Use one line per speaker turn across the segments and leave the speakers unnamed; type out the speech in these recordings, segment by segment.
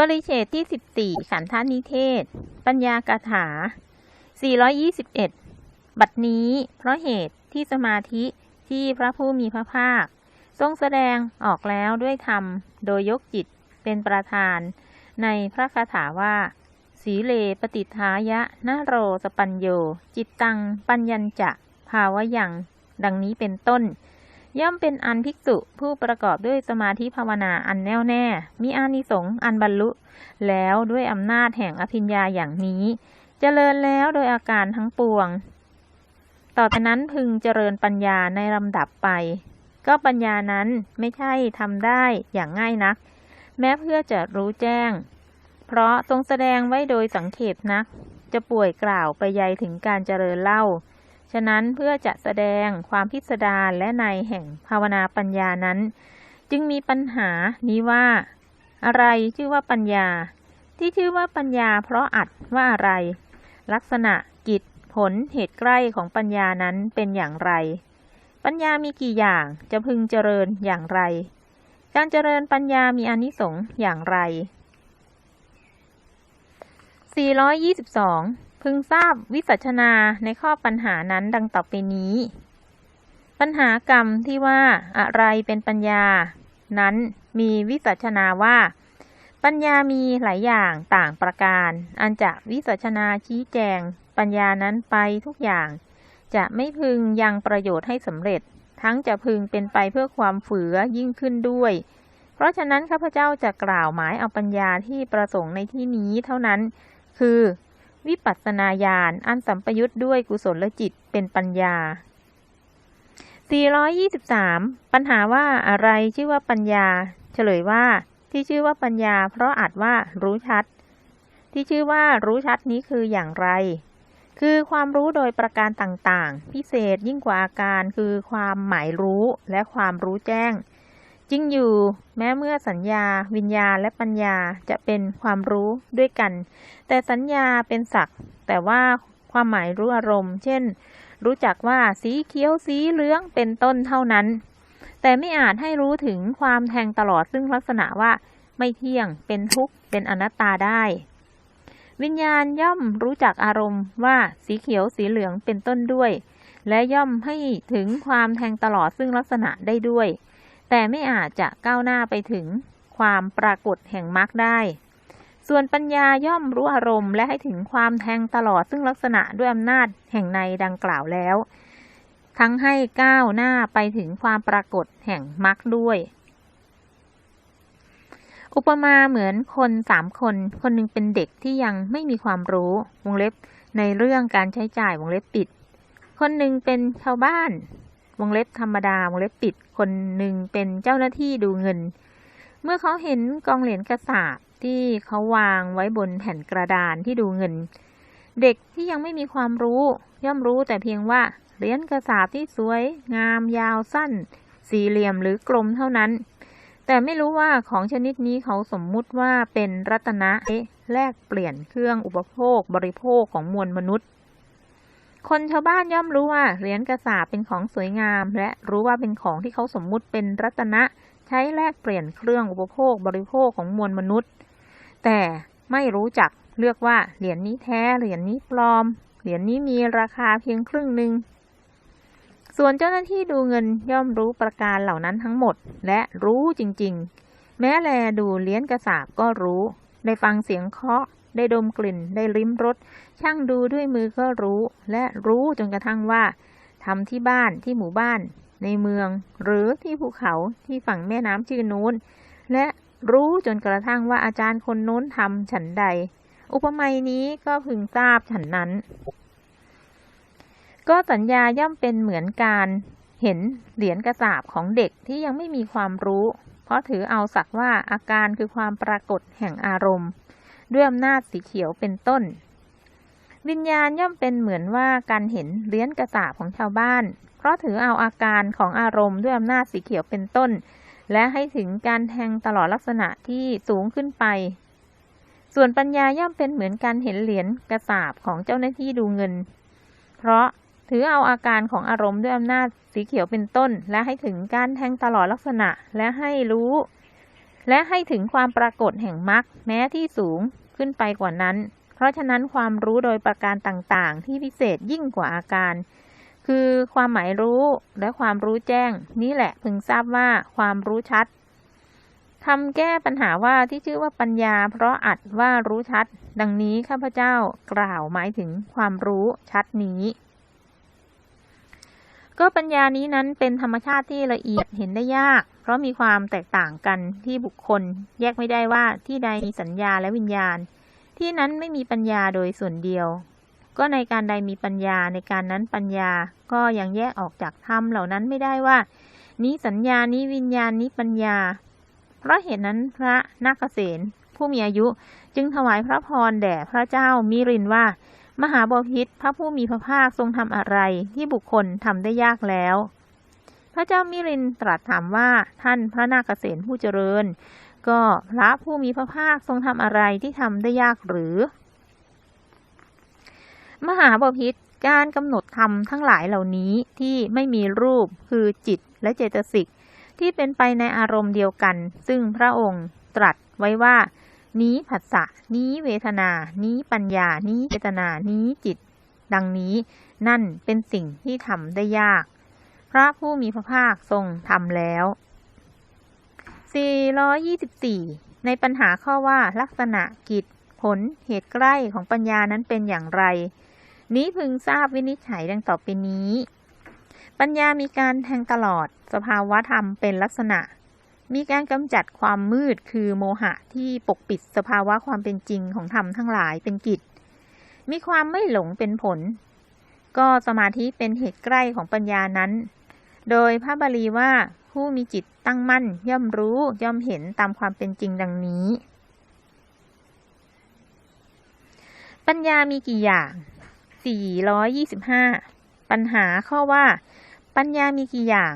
ปริเฉดที่ 14 ขันธานิเทศ ปัญญากถา 421 บัดนี้ เพราะเหตุที่สมาธิที่พระผู้มีพระภาค ทรงแสดงออกแล้วด้วยธรรม โดยยกจิตเป็นประธาน ในพระคาถาว่า สีเลปฏิทายะนาโรสปัญโย จิตตัง ปัญญัญจะ ภาวะยัง ดังนี้เป็นต้น ย่อมเป็นอันภิกษุผู้ประกอบด้วยสมาธิภาวนาอันแน่วแน่ มีอานิสงส์อันบรรลุ แล้วด้วยอำนาจแห่งอภิญญาอย่างนี้เจริญแล้วโดยอาการทั้งปวง ต่อไปนั้นพึงเจริญปัญญาในลำดับไป ก็ปัญญานั้นไม่ใช่ทำได้อย่างง่ายนัก แม้เพื่อจะรู้แจ้ง เพราะทรงแสดงไว้โดยสังเขปนัก จะป่วยกล่าวไปยัยถึงการเจริญเล่า ฉะนั้นเพื่อจะแสดงความพิสดารและในแห่งภาวนาปัญญานั้น จึงมีปัญหานี้ว่า อะไรชื่อว่าปัญญา ที่ชื่อว่าปัญญา เพราะอัดว่าอะไร ลักษณะกิจผลเหตุใกล้ของปัญญานั้นเป็นอย่างไร ปัญญามีกี่อย่างจะพึงเจริญอย่างไร การเจริญปัญญามีอานิสงส์อย่างไร 422 พึงทราบวิสัชนาในข้อปัญหานั้นดังต่อไปนี้ ปัญหากรรมที่ว่าอะไรเป็นปัญญา นั้นมีวิสัชนาว่า ปัญญามีหลายอย่างต่างประการ อันจะวิสัชนาชี้แจง ปัญญานั้นไปทุกอย่าง จะไม่พึงยังประโยชน์ให้สำเร็จ ทั้งจะพึงเป็นไปเพื่อความฝือยิ่งขึ้นด้วย เพราะฉะนั้นข้าพเจ้าจะกล่าวหมายเอาปัญญาที่ประสงค์ในที่นี้เท่านั้น คือ วิปัสสนาญาณอันสัมปยุทธ์ด้วยกุศลจิตเป็นปัญญา 423 ปัญหาว่าอะไรชื่อว่าปัญญา เฉลยว่าที่ชื่อว่าปัญญา เพราะอาจว่ารู้ชัด ที่ชื่อว่ารู้ชัดนี้คืออย่างไร คือความรู้โดยประการต่างๆ พิเศษยิ่งกว่าอาการคือความหมายรู้และความรู้แจ้ง จริงอยู่ แม้เมื่อสัญญา วิญญาและปัญญาจะเป็นความรู้ด้วยกัน แต่สัญญาเป็นศักดิ์แต่ว่าความหมายรู้อารมณ์ เช่น รู้จักว่าสีเขียวสีเหลืองเป็นต้นเท่านั้น แต่ไม่อาจให้รู้ถึงความแทงตลอดซึ่งลักษณะว่า ไม่เที่ยงเป็นทุกข์เป็นอนัตตาได้ วิญญาณย่อมรู้จักอารมณ์ว่าสีเขียวสีเหลืองเป็นต้นด้วย และย่อมให้ถึงความแทงตลอดซึ่งลักษณะได้ด้วย แต่ไม่อาจจะก้าวหน้าไปถึงความปรากฏแห่งมรรคได้ ส่วนปัญญาย่อมรู้อารมณ์และให้ถึงความแทงตลอดซึ่งลักษณะด้วยอำนาจแห่งในดังกล่าวแล้ว ทั้งให้ก้าวหน้าไปถึงความปรากฏแห่งมรรคด้วย อุปมาเหมือนคนสามคน คนหนึ่งเป็นเด็กที่ยังไม่มีความรู้วงเล็บในเรื่องการใช้จ่ายวงเล็บปิด คนหนึ่งเป็นชาวบ้าน วงเล็บธรรมดาวงเล็บปิดคนหนึ่งเป็นเจ้าหน้าที่ดูเงิน เมื่อเขาเห็นกองเหรียญกระสาบที่เขาวางไว้บนแผ่นกระดานที่ดูเงิน เด็กที่ยังไม่มีความรู้ ย่อมรู้แต่เพียงว่าเหรียญกระสาบที่สวย งามยาวสั้น สี่เหลี่ยมหรือกลมเท่านั้น แต่ไม่รู้ว่าของชนิดนี้เขาสมมุติว่าเป็นรัตนะแลกเปลี่ยนเครื่องอุปโภคบริโภคของมวลมนุษย์ คนชาวบ้านย่อมรู้ว่าเหรียญกระสาบเป็นของสวยงาม และรู้ว่าเป็นของที่เขาสมมุติเป็นรัตนะ ใช้แลกเปลี่ยนเครื่องอุปโภคบริโภคของมวลมนุษย์ แต่ไม่รู้จักเลือกว่าเหรียญนี้แท้เหรียญนี้ปลอม เหรียญนี้มีราคาเพียงครึ่งหนึ่งส่วนเจ้าหน้าที่ดูเงินย่อมรู้ประการเหล่านั้นทั้งหมด และรู้จริงๆ แม้แลดูเหรียญกระสาบก็รู้ ได้ฟังเสียงเคาะ ได้ดมกลิ่น ได้ลิ้มรส ช่างดูด้วยมือก็รู้ และรู้จนกระทั่งว่าทำที่บ้านที่หมู่บ้าน ในเมือง หรือที่ภูเขาที่ฝั่งแม่น้ำชื่อนู้น และรู้จนกระทั่งว่าอาจารย์คนนู้นทำฉันใด อุปมานี้ก็พึงทราบฉันนั้น ก็สัญญาย่อมเป็นเหมือนการเห็นเหรียญกระสาบของเด็กที่ยังไม่มีความรู้ เพราะถือเอาสักว่าอาการคือความปรากฏแห่งอารมณ์ ด้วยอำนาจสีเขียวเป็นต้น วิญญาณย่อมเป็นเหมือนว่าการเห็นเหรียญกระสาบของชาวบ้าน เพราะถือเอาอาการของอารมณ์ด้วยอำนาจสีเขียวเป็นต้น และให้ถึงการแทงตลอดลักษณะที่สูงขึ้นไป ส่วนปัญญาย่อมเป็นเหมือนการเห็นเหรียญกระสาบของเจ้าหน้าที่ดูเงิน เพราะถือเอาอาการของอารมณ์ด้วยอำนาจสีเขียวเป็นต้น และให้ถึงการแทงตลอดลักษณะและให้รู้ และให้ถึงความปรากฏแห่งมรรคแม้ที่สูงขึ้นไปกว่านั้น เพราะฉะนั้นความรู้โดยประการต่างๆ ที่พิเศษยิ่งกว่าอาการ คือความหมายรู้และความรู้แจ้ง นี่แหละพึงทราบว่าความรู้ชัดทำแก้ปัญหาว่าที่ชื่อว่าปัญญา เพราะอัดว่ารู้ชัด ดังนี้ข้าพเจ้ากล่าวหมายถึงความรู้ชัดนี้ ก็ปัญญานี้นั้นเป็นธรรมชาติที่ละเอียดเห็นได้ยาก เพราะมีความแตกต่างกันที่บุคคล แยกไม่ได้ว่าที่ใดมีสัญญาและวิญญาณ ที่นั้นไม่มีปัญญาโดยส่วนเดียว ก็ในการใดมีปัญญาในการนั้นปัญญาก็ยังแยกออกจากธรรมเหล่านั้นไม่ได้ว่า นี้สัญญานี้วิญญาณนี้ปัญญา เพราะเหตุนั้นพระนาคเษนผู้มีอายุจึงถวายพระพรแด่พระเจ้ามิรินว่า มหาบพิษพระผู้มีพระภาคทรงทำอะไรที่บุคคลทำได้ยากแล้ว พระเจ้ามิรินตรัสถามว่าท่านพระนาคเษนผู้เจริญ ก็พระผู้มีพระภาคทรงทำอะไรที่ทำได้ยากหรือ มหาบพิษการกำหนดธรรมทั้งหลายเหล่านี้ที่ไม่มีรูปคือจิตและเจตสิกที่เป็นไปในอารมณ์เดียวกัน ซึ่งพระองค์ตรัสไว้ว่า นี้ผัสสะนี้เวทนา นี้ปัญญา นี้เจตนา นี้จิต ดังนี้ นั่นเป็นสิ่งที่ทำได้ยาก พระผู้มีพระภาคทรงทำแล้ว 424 ในปัญหาข้อว่าลักษณะกิจ ผลเหตุใกล้ของปัญญานั้นเป็นอย่างไร นี้พึงทราบวินิจฉัยดังต่อไปนี้ ปัญญามีการแทงตลอด สภาวะธรรมเป็นลักษณะ มีการกำจัดความมืดคือโมหะที่ปกปิดสภาวะความเป็นจริงของธรรมทั้งหลายเป็นกิจ มีความไม่หลงเป็นผล ก็สมาธิเป็นเหตุใกล้ของปัญญานั้น โดยพระบาลีว่า ผู้มีจิตตั้งมั่น ย่อมรู้ย่อมเห็นตามความเป็นจริงดังนี้ ปัญญามีกี่อย่าง 425 ปัญหาข้อว่า ปัญญามีกี่อย่าง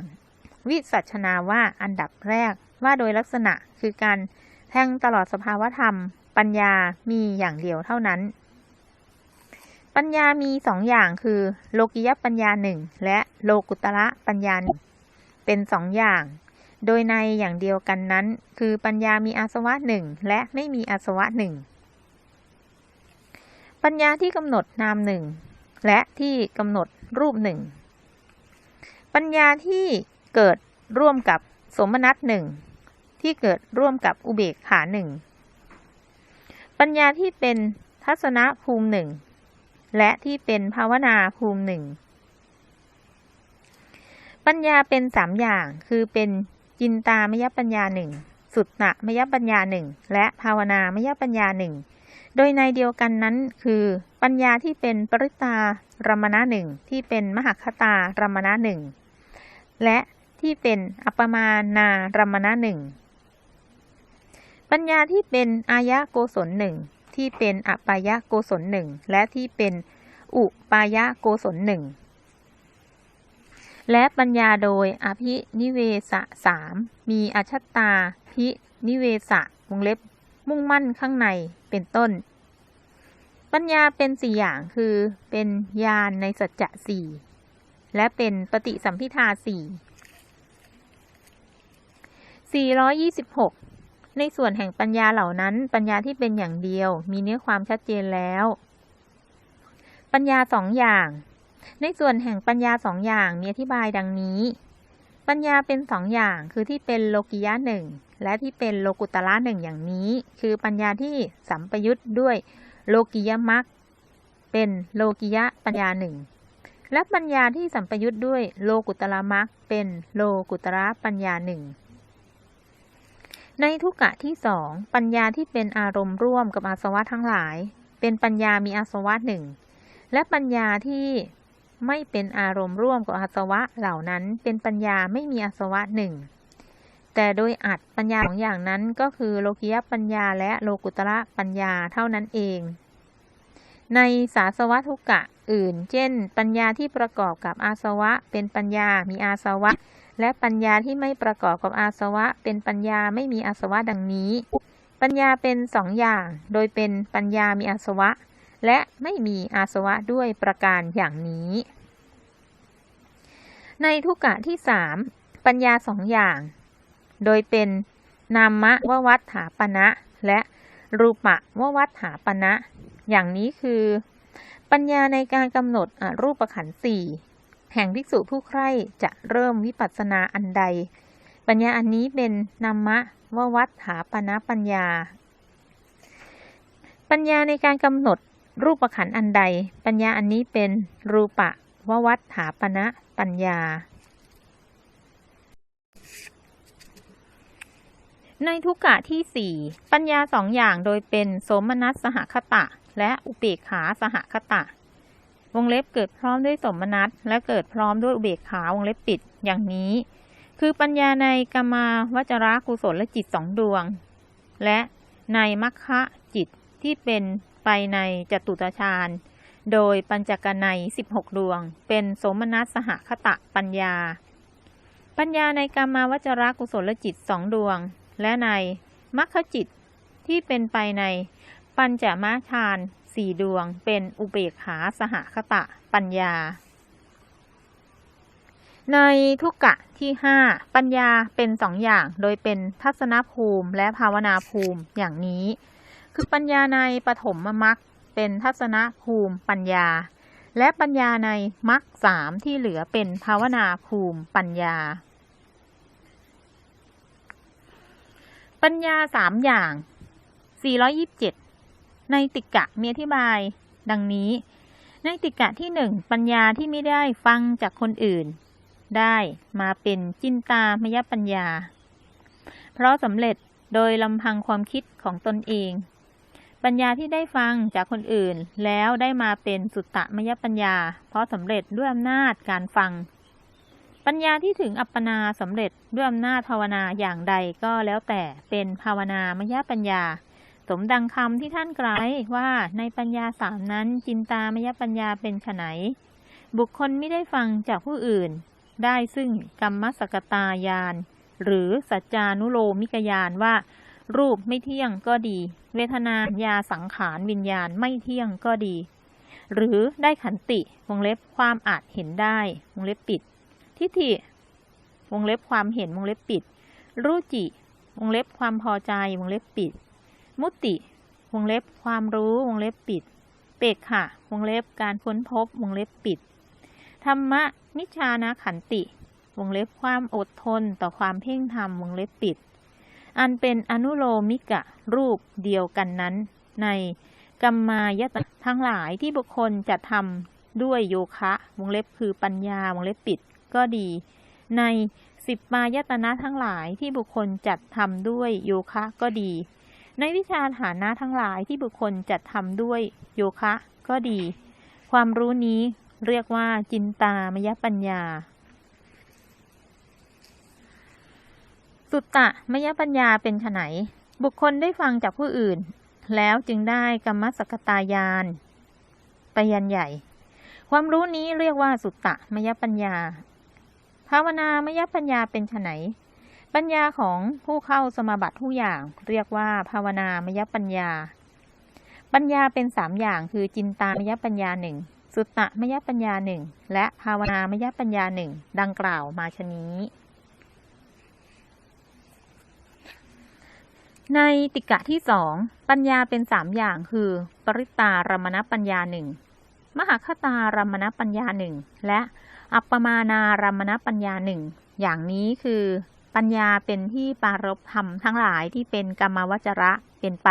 วิสัชนาว่าอันดับแรกว่าโดยลักษณะคือการแทงตลอดสภาวธรรม ปัญญามีอย่างเดียวเท่านั้น ปัญญามีสองอย่างคือ โลกิยปัญญาหนึ่งและโลกุตระปัญญาหนึ่ง เป็นสองอย่าง โดยในอย่างเดียวกันนั้น คือปัญญามีอาสวะหนึ่งและไม่มีอาสวะหนึ่งปัญญาที่กำหนดนามหนึ่งและที่กำหนดรูปหนึ่งปัญญาที่เกิดร่วมกับสมนัตหนึ่งที่เกิดร่วมกับอุเบกขาหนึ่งปัญญาที่เป็นทัศนภูมิหนึ่งและที่เป็นภาวนาภูมิหนึ่ง ปัญญาเป็นสามอย่าง คือเป็นจินตามยปัญญาหนึ่งสุตตะมยปัญญาหนึ่งและภาวนามยปัญญาหนึ่งโดยในเดียวกันนั้นคือปัญญาที่เป็นปริตารมณะหนึ่งที่เป็นมหคตารมณะหนึ่งและที่เป็นอัปมานารมณะหนึ่งปัญญาที่เป็นอายะโกศลหนึ่งที่เป็นอปายะโกศลหนึ่งและที่เป็นอุปายะโกศลหนึ่ง และปัญญาโดยอภินิเวสสามมีอชัตตาพินิเวสวงเล็บ มุ่งมั่นข้างในเป็นต้น ปัญญาเป็นสี่อย่างคือเป็นญาณในสัจจะสี่และเป็นปฏิสัมพิทาสี่426 ในส่วนแห่งปัญญาเหล่านั้น ปัญญาที่เป็นอย่างเดียว มีเนื้อความชัดเจนแล้ว ปัญญาสองอย่าง ในส่วนแห่งปัญญาสองอย่างมีอธิบายดังนี้ ปัญญาเป็นสองอย่างคือที่เป็นโลกิยะหนึ่งและที่เป็นโลกุตละหนึ่งอย่างนี้ คือปัญญาที่สัมปยุทธ์ด้วยโลกิยมักเป็นโลกิยะปัญญาหนึ่งและปัญญาที่สัมปยุทธ์ด้วยโลกุตละมักเป็นโลกุตระปัญญาหนึ่งในทุกกะที่สองปัญญาที่เป็นอารมณ์ร่วมกับอาสวะทั้งหลาย เป็นปัญญามีอาสวะหนึ่งและปัญญาที่ ไม่เป็นอารมณ์ร่วมกับอาสวะเหล่านั้น เป็นปัญญาไม่มีอาสวะหนึ่ง แต่โดยอัดปัญญาของอย่างนั้นก็คือโลกิยปัญญาและโลกุตระปัญญาเท่านั้นเอง ในสาสวะทุกะอื่น เช่น ปัญญาที่ประกอบกับอาสวะ เป็นปัญญามีอาสวะ และปัญญาที่ไม่ประกอบกับอาสวะ เป็นปัญญาไม่มีอาสวะดังนี้ ปัญญาเป็นสองอย่าง โดยเป็นปัญญามีอาสวะ และไม่มีอาสวะด้วยประการอย่างนี้ ในทุกกะที่สามปัญญาสองอย่าง โดยเป็นนามะววัฏฐาปณะและรูปะววัฏฐาปณะอย่างนี้คือ ปัญญาในการกำหนดรูปขันธ์สี่แห่งภิกษุผู้ใคร่จะเริ่มวิปัสสนาอันใด ปัญญาอันนี้เป็นนามะววัฏฐาปณะปัญญา ปัญญาในการกำหนด รูปขันธ์อันใด ปัญญาอันนี้เป็นรูปะววัฏฐาปณะปัญญา ในทุกกะที่สี่ปัญญาสองอย่างโดยเป็นโสมนัสสหคตะ และอุเบกขาสหคตะ วงเล็บเกิดพร้อมด้วยสมนัตและเกิดพร้อมด้วยอุเบกขาวงเล็บปิดอย่างนี้ คือปัญญาในกามาวจระกุศลและจิตสองดวง และในมัคคะจิตที่เป็น ไปในจตุตฌานโดยปัญจกนัย16 ดวง เป็นสมนัสสหคตะปัญญา ปัญญาในกามาวจรกุศลจิตสองดวง และในมัคคจิตที่เป็นไปในปัญจมาฌานสี่ดวง เป็นอุเบกขาสหคตะปัญญา ในทุกกะที่ห้าปัญญาเป็นสองอย่าง โดยเป็นทัศนภูมิและภาวนาภูมิอย่างนี้ คือปัญญาในปฐมมรรคเป็นทัศนภูมิปัญญา และปัญญาในมรรคสามที่เหลือเป็นภาวนาภูมิปัญญา ปัญญาสามอย่าง 427 ในติกะมีอธิบาย ดังนี้ ในติกะที่หนึ่งปัญญาที่ไม่ได้ฟังจากคนอื่น ได้มาเป็นจินตามยปัญญา เพราะสำเร็จโดยลำพังความคิดของตนเอง ปัญญาที่ได้ฟังจากคนอื่น แล้วได้มาเป็นสุตตมยปัญญา เพราะสำเร็จด้วยอำนาจการฟัง ปัญญาที่ถึงอัปปนาสำเร็จด้วยอำนาจภาวนาอย่างใดก็แล้วแต่เป็นภาวนามยปัญญา สมดังคำที่ท่านกล่าวว้ว่าในปัญญาสามนั้นจินตามยปัญญาเป็นไฉนบุคคลไม่ได้ฟังจากผู้อื่น ได้ซึ่งกรรมสกตายานหรือสัจจานุโลมิกยานว่า รูปไม่เที่ยงก็ดี เวทนายาสังขารวิญญาณไม่เที่ยงก็ดี หรือได้ขันติวงเล็บความอาจเห็นได้วงเล็บปิด ทิฏฐิวงเล็บความเห็นวงเล็บปิด รู้จิวงเล็บความพอใจวงเล็บปิด มุติ วงเล็บความรู้วงเล็บปิด เปกค่ะ วงเล็บการค้นพบวงเล็บปิด ธรรมะนิชานะขันติ วงเล็บความอดทนต่อความเพ่งธรรมวงเล็บปิด อันเป็นอนุโลมิกะรูปเดียวกันนั้น ในกรรมายตนะทั้งหลายที่บุคคลจะทำด้วยโยคะวงเล็บคือปัญญาวงเล็บปิดก็ดี ในสิบมายตนะทั้งหลายที่บุคคลจัดทำด้วยโยคะก็ดี ในวิชาฐานะทั้งหลายที่บุคคลจัดทำด้วยโยคะก็ดี ความรู้นี้เรียกว่าจินตามยปัญญา สุตตะมยปัญญาเป็นไนบุคคลได้ฟังจากผู้อื่น แล้วจึงได้กรรมสกตายานปยันใหญ่ ความรู้นี้เรียกว่าสุตตะมยปัญญา ภาวนามยปัญญาเป็นไนปัญญาของผู้เข้าสมาบัติทุกอย่าง เรียกว่าภาวนามยปัญญา ปัญญาเป็นสามอย่างคือจินตามยปัญญาหนึ่งสุตตะมยปัญญาหนึ่งและภาวนามยปัญญาหนึ่งดังกล่าวมาชนี้ ในติกะที่สองปัญญาเป็นสามอย่างคือ ปริตารมณปัญญาหนึ่งมหาคตารมณปัญญาหนึ่งและอัปปมานารมณปัญญาหนึ่งอย่างนี้คือปัญญาเป็นที่ปารบธรรมทั้งหลายที่เป็นกรรมวจระเป็นไป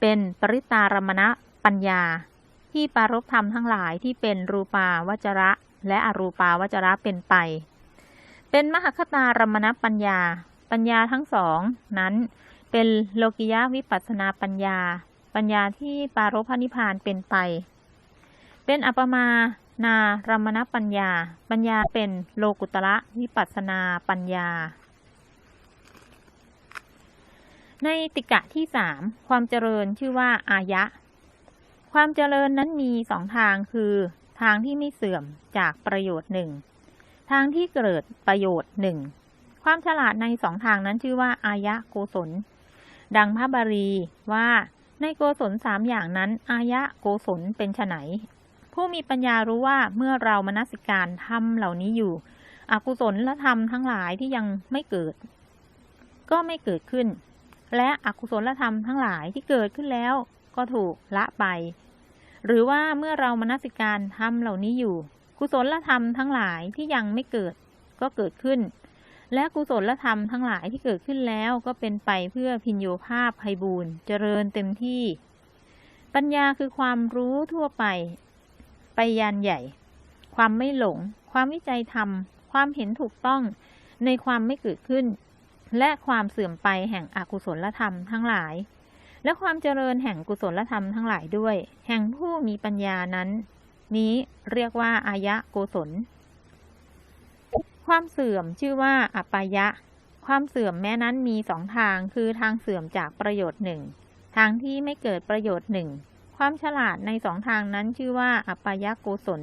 เป็นปริตารมณปัญญา ที่ปารบธรรมทั้งหลายที่เป็นรูปาวจระ และอรูปาวจระเป็นไป เป็นมหคตารมณปัญญา ปัญญาทั้งสองนั้น เป็นโลกิยะวิปัสนาปัญญา ปัญญาที่ปารพนิพานเป็นไป เป็นอัปมานา รมณปัญญา ปัญญาเป็นโลกุตระวิปัสสนาปัญญา ในติกะที่สามความเจริญชื่อว่าอายะ ความเจริญนั้นมีสองทางคือ ทางที่ไม่เสื่อมจากประโยชน์หนึ่ง ทางที่เกิดประโยชน์หนึ่ง ความฉลาดในสองทางนั้นชื่อว่าอายะโกศล ดังพระบาลีว่าในโกศลสามอย่างนั้น อายะโกศลเป็นไฉนผู้มีปัญญารู้ว่าเมื่อเรามนสิการทำเหล่านี้อยู่ อกุศลและธรรมทั้งหลายที่ยังไม่เกิด ก็ไม่เกิดขึ้น และอกุศลธรรมทั้งหลายที่เกิดขึ้นแล้ว ก็ถูกละไป หรือว่าเมื่อเรามนสิการทำเหล่านี้อยู่ กุศลธรรมทั้งหลายที่ยังไม่เกิด ก็เกิดขึ้น และกุศลธรรมทั้งหลายที่เกิดขึ้นแล้วก็เป็นไปเพื่อพินโยภาพไพบูรณ์เจริญเต็มที่ ปัญญาคือความรู้ทั่วไป ไปยานใหญ่ ความไม่หลง ความวิจัยธรรม ความเห็นถูกต้องในความไม่เกิดขึ้น และความเสื่อมไปแห่งอกุศลธรรมทั้งหลาย และความเจริญแห่งกุศลธรรมทั้งหลายด้วย แห่งผู้มีปัญญานั้น นี้เรียกว่าอายะโกศล ความเสื่อมชื่อว่าอัปปายะ ความเสื่อมแม้นั้นมีสองทาง คือทางเสื่อมจากประโยชน์หนึ่ง ทางที่ไม่เกิดประโยชน์หนึ่ง ความฉลาดในสองทางนั้นชื่อว่าอัปปายะโกศล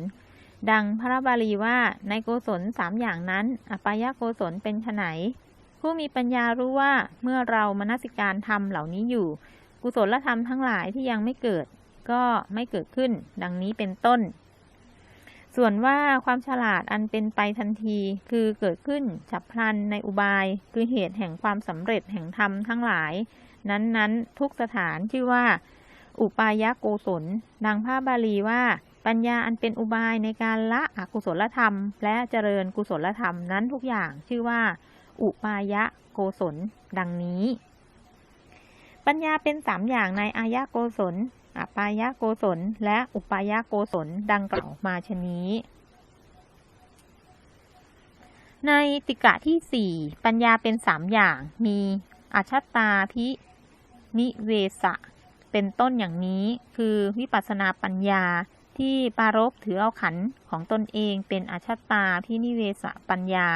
ดังพระบาลีว่าในโกศลสามอย่างนั้น อัปปายะโกศลเป็นไฉนผู้มีปัญญารู้ว่าเมื่อเรามนสิการทำเหล่านี้อยู่ กุศลธรรมทั้งหลายที่ยังไม่เกิด ก็ไม่เกิดขึ้น ดังนี้เป็นต้น ส่วนว่าความฉลาดอันเป็นไปทันที คือเกิดขึ้นฉับพลันในอุบาย คือเหตุแห่งความสำเร็จแห่งธรรมทั้งหลาย นั้นๆ ทุกสถานชื่อว่า อุปายโกศล ดังพระบาลีว่า ปัญญาอันเป็นอุบายในการละอกุศลธรรม และเจริญกุศลธรรมนั้นทุกอย่างชื่อว่า อุปายโกศล ดังนี้ ปัญญาเป็นสามอย่างในอายะโกศล อปายะโกศล และอุปายะโกศลดังกล่าวมาชนี้ ในติกะที่สี่ปัญญาเป็นสามอย่าง มีอาชัตตาทินิเวสะ เป็นต้นอย่างนี้ คือวิปัสนาปัญญาที่ปารบถือเอาขันของตนเองเป็นอาชัตตาพินิเวสะปัญญา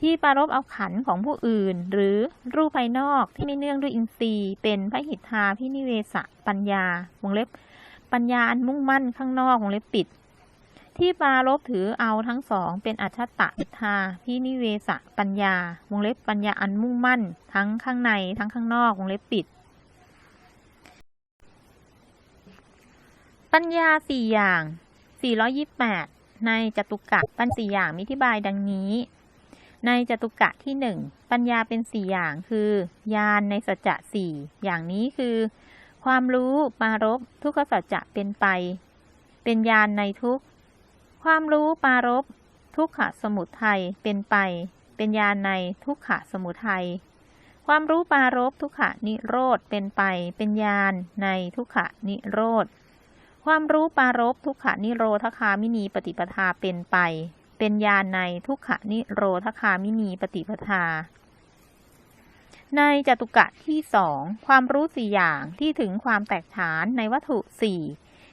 ที่ปารบเอาขันของผู้อื่น หรือรูปภายนอกที่ไม่เนื่องด้วยอินทรีย์ เป็นพระหิทธาพินิเวสปัญญาวงเล็บ ปัญญาอันมุ่งมั่นข้างนอกวงเล็บปิด ที่ปารบถือเอาทั้งสอง เป็นอัจฉตะหิทธาพินิเวสปัญญาวงเล็บปัญญาอันมุ่งมั่น ทั้งข้างในทั้งข้างนอกวงเล็บปิด ปัญญาสี่อย่าง 428 ในจตุกะปัญสี่อย่างมิธิบายดังนี้ ในจตุกะที่หนึ่งปัญญาเป็นสี่อย่างคือญาณในสัจจะสี่อย่างนี้คือ ความรู้ปารบทุกขสัจจะเป็นไป เป็นญาณในทุกความรู้ปารบทุกขสมุทัยเป็นไป เป็นญาณในทุกขสมุทัยความรู้ปารบทุกขนิโรธเป็นไป เป็นญาณในทุกขนิโรธความรู้ปารบทุกขนิโรธคามินีปฏิปทาเป็นไป เป็นญาณในทุกขนิโรธคามินีปฏิปทา ในจตุกะที่สองความรู้สี่อย่างที่ถึงความแตกฐานในวัตถุสี่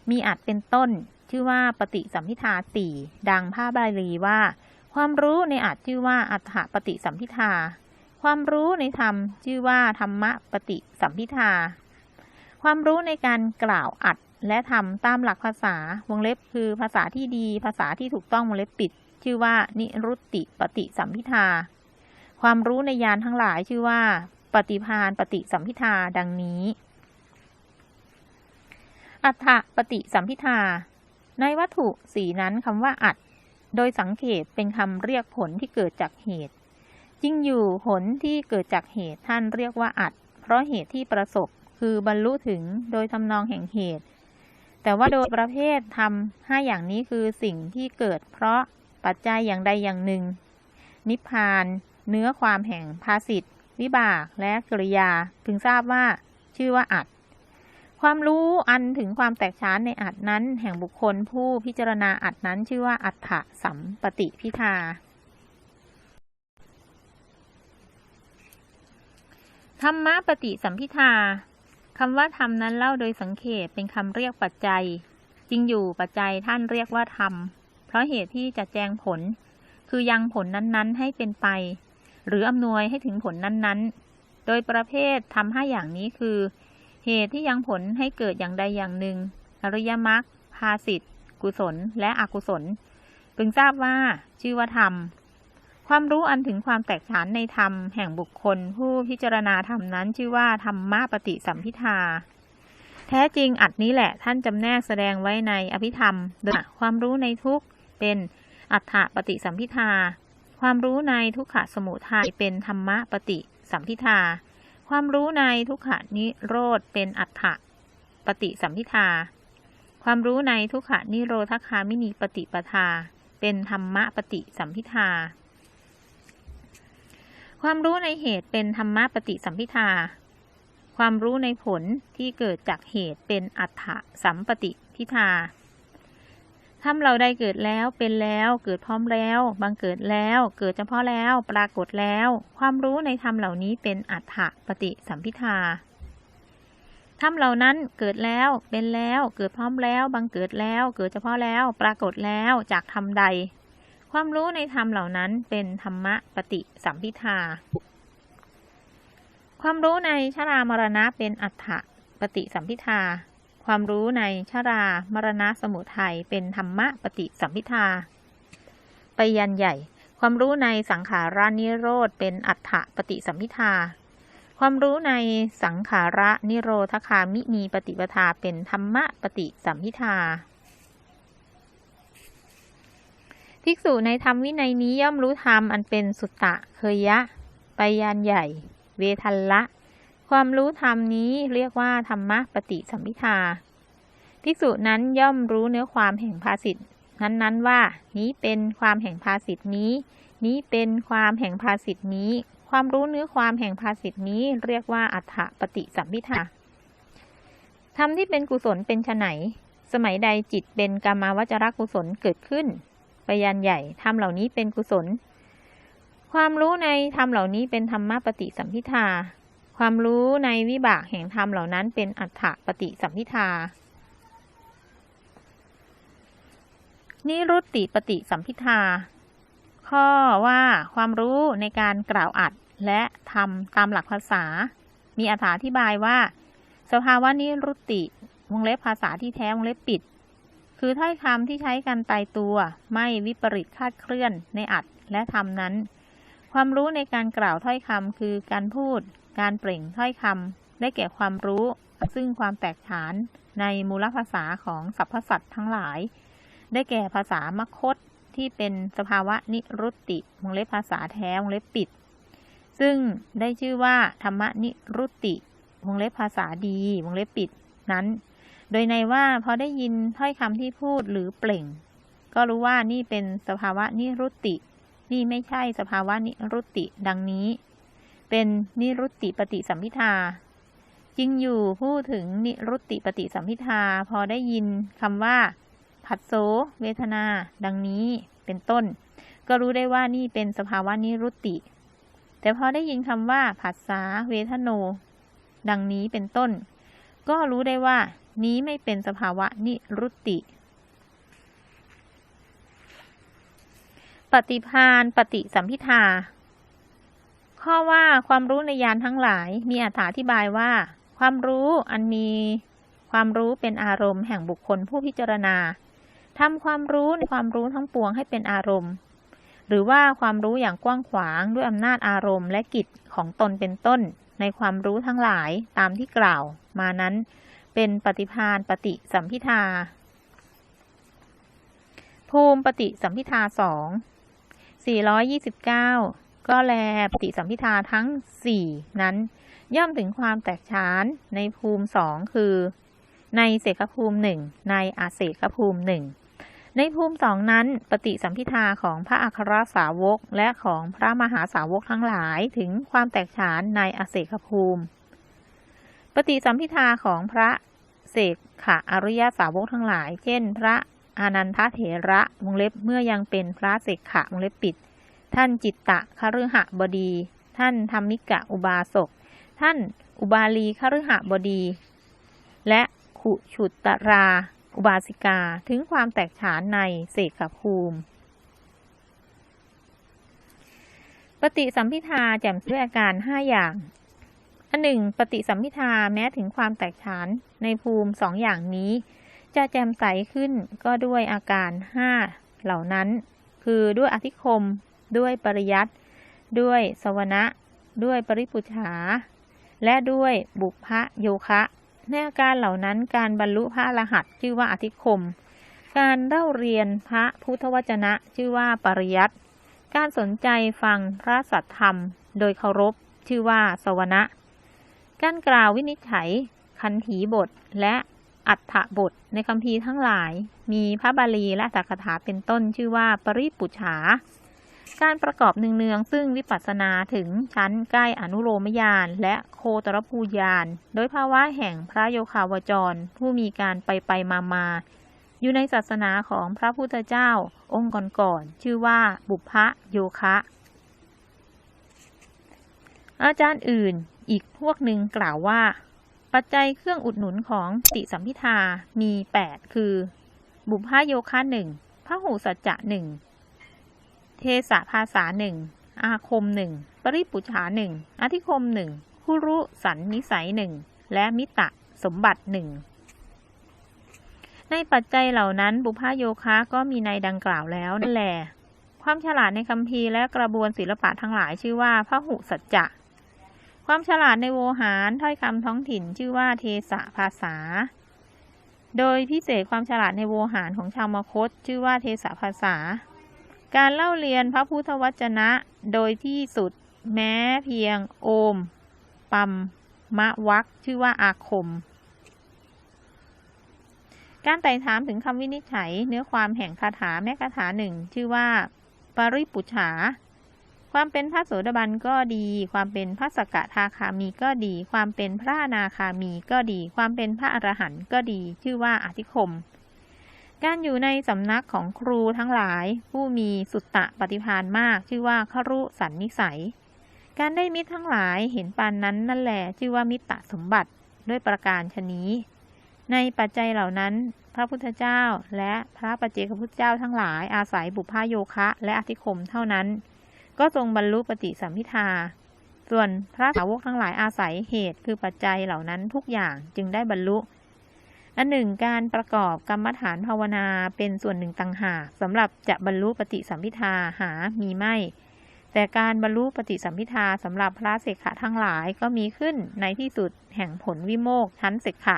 มีอัดเป็นต้น ชื่อว่าปฏิสัมพิทาสี่ดังพระบาลีว่า ความรู้ในอัดชื่อว่าอัฏฐปฏิสัมพิทา ความรู้ในธรรมชื่อว่าธรรมะปฏิสัมพิทา ความรู้ในการกล่าวอัดและทำตามหลักภาษาวงเล็บคือภาษาที่ดี ภาษาที่ถูกต้องวงเล็บปิด ชื่อว่า นิรุตติปฏิสัมพิทา ความรู้ในยานทั้งหลายชื่อว่า ปฏิพานปฏิสัมพิทาดังนี้ อัฏฐปฏิสัมพิทา ในวัตถุสีนั้นคำว่าอัดโดยสังเขปเป็นคำเรียกผลที่เกิดจากเหตุจริงอยู่ผลที่เกิดจากเหตุท่านเรียกว่าอัด เพราะเหตุที่ประสบคือบรรลุถึงโดยทำนองแห่งเหตุ แต่ว่าโดยประเภททำห้าอย่างนี้คือสิ่งที่เกิดเพราะ ปัจจัยอย่างใดอย่างหนึ่ง นิพพาน เนื้อความแห่งภาสิทธิวิบากและกริยาพึงทราบว่า ชื่อว่าอัดความรู้อันถึงความแตกฉานในอัดนั้น แห่งบุคคลผู้พิจารณาอัดนั้นชื่อว่าอัฏฐสัมปติพิทาธรรมะปฏิสัมพิทาคำว่าธรรมนั้นเล่าโดยสังเขปเป็นคำเรียกปัจจัย จริงอยู่ปัจจัยท่านเรียกว่าธรรม เพราะเหตุที่จะแจงผล คือยังผลนั้นๆ ให้เป็นไป หรืออำนวยให้ถึงผลนั้นๆ โดยประเภททำห้าอย่างนี้คือ เหตุที่ยังผลให้เกิดอย่างใดอย่างหนึ่ง อริยมรรคภาสิทธกุศล และอกุศล พึงทราบว่า ชื่อว่าธรรม ความรู้อันถึงความแตกฉานในธรรม แห่งบุคคล ผู้พิจารณาธรรมนั้น ชื่อว่าธรรมะปฏิสัมพิทา แท้จริงอัดนี้แหละท่านจำแนกแสดงไว้ในอภิธรรมโดยความรู้ในทุกข์ เป็นอัฏฐปฏิสัมพิทา ความรู้ในทุกขสมุทัยเป็นธรรมะปฏิสัมพิทา ความรู้ในทุกขนิโรธเป็นอัฏฐปฏิสัมพิทา ความรู้ในทุกขนิโรธคามินีปฏิปทา เป็นธรรมะปฏิสัมพิทา ความรู้ในเหตุเป็นธรรมะปฏิสัมพิทา ความรู้ในผลที่เกิดจากเหตุเป็นอัฏฐสัมปติพิทา ทำเราได้เกิดแล้วเป็นแล้ว เกิดพร้อมแล้วบังเกิดแล้ว เกิดเฉพาะแล้ว ปรากฏแล้ว ความรู้ในธรรมเหล่านี้เป็นอัฏฐปฏิสัมพิทาธรรมเหล่านั้นเกิดแล้วเป็นแล้ว เกิดพร้อมแล้ว บังเกิดแล้ว เกิดเฉพาะแล้ว ปรากฏแล้วจากธรรมใด ความรู้ในธรรมเหล่านั้นเป็นธรรมะปฏิสัมพิทาความรู้ในชรามรณะเป็นอัฏฐปฏิสัมพิทา ความรู้ในชรามรณะสมุทัยเป็นธรรมะปฏิสัมพิทา ไปยันใหญ่ ความรู้ในสังขารานิโรธเป็นอัฏฐปฏิสัมพิทา ความรู้ในสังขาระนิโรธคามิมีปฏิปทาเป็นธรรมะปฏิสัมพิทาภิกษุในธรรมวินัยนี้ย่อมรู้ธรรมอันเป็นสุตตะเคยยะ ไปยานใหญ่ เวทันละ ความรู้ธรรมนี้เรียกว่าธรรมะปฏิสัมพิทา ภิกษุนั้นย่อมรู้เนื้อความแห่งภาสิทธนั้นๆว่า นี้เป็นความแห่งภาสิทธนี้ นี้เป็นความแห่งภาสิทธนี้ ความรู้เนื้อความแห่งภาสิทธนี้ เรียกว่าอัฏฐปฏิสัมพิทาธรรมที่เป็นกุศลเป็นไนสมัยใดจิตเป็นกรรมาวจรกุศลเกิดขึ้นปยันใหญ่ธรรมเหล่านี้เป็นกุศล ความรู้ในธรรมเหล่านี้เป็นธรรมะปฏิสัมพิทา ความรู้ในวิบากแห่งธรรมเหล่านั้นเป็นอัฏฐปฏิสัมพิทา นิรุตติปฏิสัมพิทา ข้อว่าความรู้ในการกล่าวอัดและทำตามหลักภาษา มีอธิบายว่า สภาวะนิรุตติวงเล็บภาษาที่แท้วงเล็บปิด คือถ้อยคำที่ใช้กันตายตัว ไม่วิปริตคาดเคลื่อนในอัดและทำนั้น ความรู้ในการกล่าวถ้อยคำคือการพูด การเปล่งถ้อยคำได้แก่ความรู้ ซึ่งความแตกฉานในมูลภาษาของสรรพสัตว์ทั้งหลาย ได้แก่ภาษามคตที่เป็นสภาวะนิรุตติวงเล็บภาษาแท้วงเล็บปิด ซึ่งได้ชื่อว่าธรรมนิรุตติวงเล็บภาษาดีวงเล็บปิดนั้น โดยในว่าพอได้ยินถ้อยคำที่พูดหรือเปล่ง ก็รู้ว่านี่เป็นสภาวะนิรุตติ นี่ไม่ใช่สภาวะนิรุตติดังนี้ เป็นนิรุตติปฏิสัมพิทาจริงอยู่พูดถึงนิรุตติปฏิสัมพิทาพอได้ยินคำว่า ผัสโสเวทนา ดังนี้เป็นต้น ก็รู้ได้ว่านี่เป็นสภาวะนิรุตติ แต่พอได้ยินคำว่าผัสสาเวทโน ดังนี้เป็นต้น ก็รู้ได้ว่านี้ไม่เป็นสภาวะนิรุตติ ปฏิพานปฏิสัมพิทา ข้อว่าความรู้ในยานทั้งหลาย มีอธิบายว่า ความรู้อันมีความรู้เป็นอารมณ์แห่งบุคคลผู้พิจารณาทำความรู้ในความรู้ทั้งปวงให้เป็นอารมณ์ หรือว่าความรู้อย่างกว้างขวางด้วยอำนาจอารมณ์และกิจของตนเป็นต้น ในความรู้ทั้งหลายตามที่กล่าว มานั้นเป็นปฏิพานปฏิสัมพิทา ภูมิปฏิสัมพิทาสอง429 ก็แลปฏิสัมพิทาทั้งสี่นั้น ย่อมถึงความแตกฉานในภูมิสองคือ ในเสกภูมิหนึ่งในอาเสกภูมิหนึ่งในภูมิสองนั้น ปฏิสัมพิทาของพระอัครสาวกและของพระมหาสาวกทั้งหลายถึงความแตกฉานในอาเสกภูมิ ปฏิสัมพิทาของพระเสกขะอริยสาวกทั้งหลาย เช่น พระอานันทเถระวงเล็บเมื่อยังเป็นพระเสกขะวงเล็บปิด ท่านจิตตะคฤหบดี ท่านธรรมิกะอุบาสก ท่านอุบาลีคฤหบดี และขุชุตตรา อุบาสิกาถึงความแตกฉานในเสกภูมิปฏิสัมพิทาแจ่มด้วยอาการห้าอย่าง อันหนึ่งปฏิสัมพิทาแม้ถึงความแตกฉานในภูมิสองอย่างนี้ จะแจ่มใสขึ้นก็ด้วยอาการห้าเหล่านั้น คือด้วยอธิคม ด้วยปริยัติด้วยสวนะ ด้วยปริปุชาและด้วยบุพโยคะ ในอาการเหล่านั้นการบรรลุพระรหัสชื่อว่าอธิคม การเล่าเรียนพระพุทธวจนะชื่อว่าปริยัติการสนใจฟังพระสัทธรรม โดยเคารพชื่อว่าสวนะ การกล่าววินิจฉัย คันถีบทและอัฏฐบทในคำพีทั้งหลาย มีพระบาลีและสักถาเป็นต้นชื่อว่าปริปุจฉา การประกอบเนืองๆซึ่งวิปัสสนาถึงชั้นใกล้อนุโลมยานและโคตรภูยาน โดยภาวะแห่งพระโยคาวจร ผู้มีการไปไปมามาอยู่ในศาสนาของพระพุทธเจ้าองค์ก่อนๆชื่อว่าบุพะโยคะ อาจารย์อื่นอีกพวกหนึ่งกล่าวว่า ปัจจัยเครื่องอุดหนุนของติสัมพิทามี 8 คือ บุพะโยคะหนึ่งพระหูสัจจะหนึ่ง เทสะภาษาหนึ่งอาคมหนึ่งปริปุจฉาหนึ่งอธิคมหนึ่งคุรุสันนิสัยหนึ่งและมิตะสมบัติหนึ่งในปัจจัยเหล่านั้นบุพโยคะก็มีในดังกล่าวแล้วนั่นแหละความฉลาดในคำพีร์และกระบวนศิลปะทั้งหลายชื่อว่าพหุสัจจะ ความฉลาดในโวหารถ้อยคำท้องถิ่นชื่อว่าเทสะภาษา โดยพิเศษความฉลาดในโวหารของชาวมคตชื่อว่าเทสะภาษา การเล่าเรียนพระพุทธวจนะโดยที่สุดแม้เพียงโอม ปัมมะวักชื่อว่าอาคม การไต่ถามถึงคำวินิจฉัยเนื้อความแห่งคาถาแม่คาถาหนึ่งชื่อว่า ปริปุจฉาความเป็นพระโสดาบันก็ดี ความเป็นพระสกทาคามีก็ดี ความเป็นพระนาคามีก็ดี ความเป็นพระอรหันต์ก็ดี ชื่อว่าอธิคม การอยู่ในสำนักของครูทั้งหลาย ผู้มีสุตตะปฏิภาณมาก ชื่อว่าครุสันนิสัย การได้มิตรทั้งหลายเห็นปานนั้นนั่นแหละชื่อว่ามิตรสมบัติด้วยประการชนี้ ในปัจจัยเหล่านั้น พระพุทธเจ้าและพระปัจเจกพุทธเจ้าทั้งหลายอาศัยบุพโยคะและอธิคมเท่านั้น ก็ทรงบรรลุปฏิสัมพิทาส่วนพระสาวกทั้งหลายอาศัยเหตุคือปัจจัยเหล่านั้นทุกอย่างจึงได้บรรลุ อันหนึ่งการประกอบกรรมฐานภาวนาเป็นส่วนหนึ่งต่างหากสำหรับจะบรรลุปฏิสัมพิทาหามีไม่ แต่การบรรลุปฏิสัมพิทาสำหรับพระเสกขะทั้งหลายก็มีขึ้นในที่สุดแห่งผลวิโมกข์ชั้นเสกขะ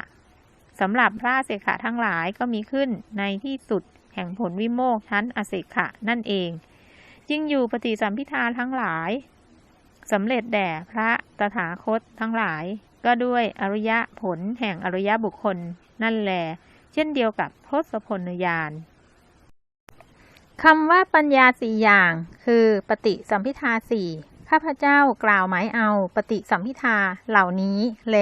สำหรับพระเสกขะทั้งหลายก็มีขึ้นในที่สุดแห่งผลวิโมกข์ชั้นอเสกขะนั่นเองจึงอยู่ปฏิสัมพิทาทั้งหลายสำเร็จแด่พระตถาคตทั้งหลาย ก็ด้วยอริยผลแห่งอริยบุคคลนั่นแหลเช่นเดียวกับทศพลยานคำว่าปัญญาสี่อย่าง คือปฏิสัมพิทาสี่ข้าพเจ้ากล่าวหมายเอาปฏิสัมพิทาเหล่านี้แล